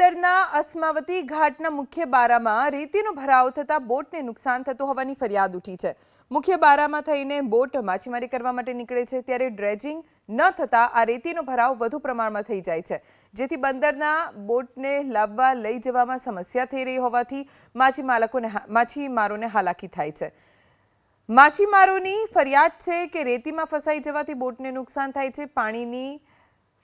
પોરબંદરના અસ્માવતી ઘાટના મુખ્ય બારામાં રેતીનો ભરાવ થતાં બોટને નુકસાન થતું હોવાની ફરિયાદ ઉઠી છે. મુખ્ય બારામાં થઈને બોટ માછીમારી કરવા માટે નીકળે છે ત્યારે ડ્રેજિંગ ન થતાં આ રેતીનો ભરાવ વધુ પ્રમાણમાં થઈ જાય છે. જેથી બંદરના બોટને લાવવા લઈ જવામાં સમસ્યા થઈ રહી હોવાથી માછીમાલકોને માછીમારોને હાલાકી થાય છે. માછીમારોની ફરિયાદ છે કે રેતીમાં ફસાઈ જવાથી બોટને નુકસાન થાય છે. પાણીની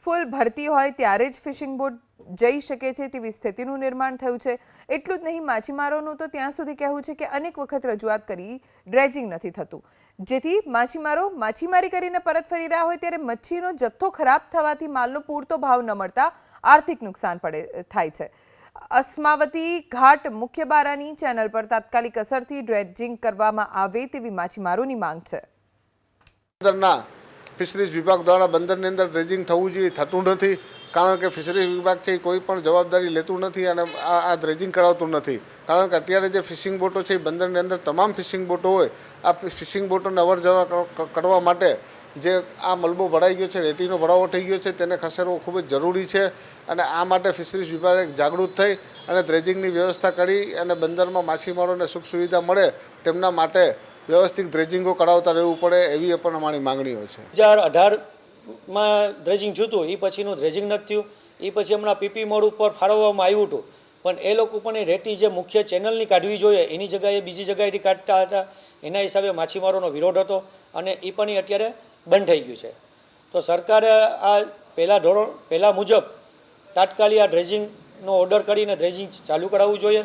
ફૂલ ભરતી હોય ત્યારે જ ફિશિંગ બોટ જઈ શકે છે તેવી સ્થિતિનું નિર્માણ થયું છે. એટલું જ નહીં, માછીમારોનું તો ત્યાં સુધી કહેવું છે કે અનેક વખત રજૂઆત કરી ડ્રેજિંગ નથી થતું. જેથી માછીમારો માછીમારી કરીને પરત ફરી રહ્યા હોય ત્યારે મચ્છીનો જથ્થો ખરાબ થવાથી માલનો પૂરતો ભાવ ન મળતા આર્થિક નુકસાન પડે, થાય છે. અસ્માવતી ઘાટ મુખ્ય બારાની ચેનલ પર તાત્કાલિક અસરથી ડ્રેજિંગ કરવામાં આવે તેવી માછીમારોની માંગ છે. ફિશરીઝ વિભાગ દ્વારા બંદરની અંદર ડ્રેજિંગ થવું જોઈએ, થતું નથી. કારણ કે ફિશરીઝ વિભાગ છે એ કોઈ પણ જવાબદારી લેતું નથી અને આ ડ્રેજિંગ કરાવતું નથી. કારણ કે અત્યારે જે ફિશિંગ બોટો છે એ બંદરની અંદર તમામ ફિશિંગ બોટો હોય, આ ફિશિંગ બોટોને અવર જવર કરવા માટે જે આ મલબો ભરાઈ ગયો છે, રેતીનો ભરાવો થઈ ગયો છે, તેને ખસેડવો ખૂબ જ જરૂરી છે અને આ માટે ફિશરીઝ વિભાગે જાગૃત થઈ અને ડ્રેજિંગની વ્યવસ્થા કરી અને બંદરમાં માછીમારોને સુખ સુવિધા મળે તેમના માટે વ્યવસ્થિત ડ્રેજિંગો કરાવતા રહેવું પડે એવી પણ અમારી માંગણીઓ છે. હજાર અઢારમાં ડ્રેજિંગ જોતું એ પછીનું ડ્રેજિંગ નથી થયું. એ પછી હમણાં પીપી મોડ ઉપર ફાળવવામાં આવ્યું હતું. પણ એ લોકો પણ એ રેતી જે મુખ્ય ચેનલની કાઢવી જોઈએ, એની જગ્યાએ બીજી જગ્યાએથી કાઢતા હતા. એના હિસાબે માછીમારોનો વિરોધ હતો અને એ પણ એ અત્યારે બંધ થઈ ગયું છે. તો સરકારે આ પહેલાં ધોરણ, પહેલાં મુજબ તાત્કાલિક આ ડ્રેજિંગનો ઓર્ડર કરીને ડ્રેજિંગ ચાલુ કરાવવું જોઈએ.